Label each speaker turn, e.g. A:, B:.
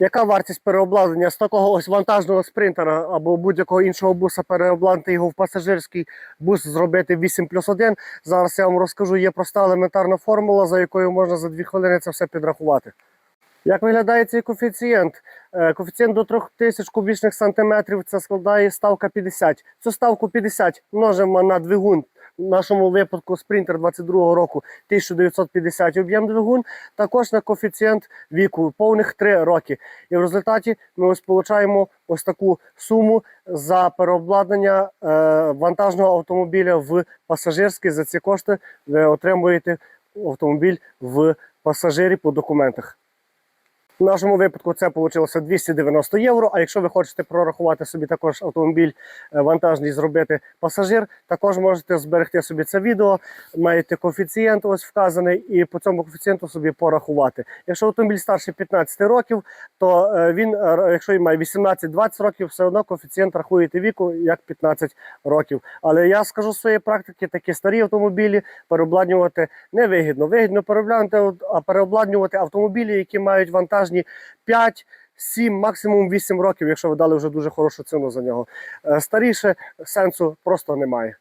A: Яка вартість переобладнання з такого ось вантажного спринтера або будь-якого іншого буса переобладнати його в пасажирський бус, зробити 8 плюс 1? Зараз я вам розкажу, є проста елементарна формула, за якою можна за 2 хвилини це все підрахувати. Як виглядає цей коефіцієнт? Е, Коефіцієнт до 3000 кубічних сантиметрів це складає ставка 50. Цю ставку 50 множимо на двигун. Нашому випадку спринтер 22 року 1950 об'єм двигун, також на коефіцієнт віку повних 3 роки. І в результаті ми ось ось таку суму за переобладнання е, вантажного автомобіля в пасажирський. За ці кошти ви отримуєте автомобіль в пасажирі по документах. В нашому випадку це вийшло 290 євро. А якщо ви хочете прорахувати собі також автомобіль е, вантажний, зробити пасажир, також можете зберегти собі це відео, маєте коефіцієнт ось вказаний, і по цьому коефіцієнту собі порахувати. Якщо автомобіль старше 15 років, то е, він, е, якщо він має 18-20 років, все одно коефіцієнт рахуєте віку як 15 років. Але я скажу своєї практики, такі старі автомобілі переобладнювати невигідно. Вигідно переобладнювати, а переобладнювати автомобілі, які мають вантажні 5, 7, максимум 8 років, якщо ви дали вже дуже хорошу ціну за нього. Е, Старіше сенсу просто немає.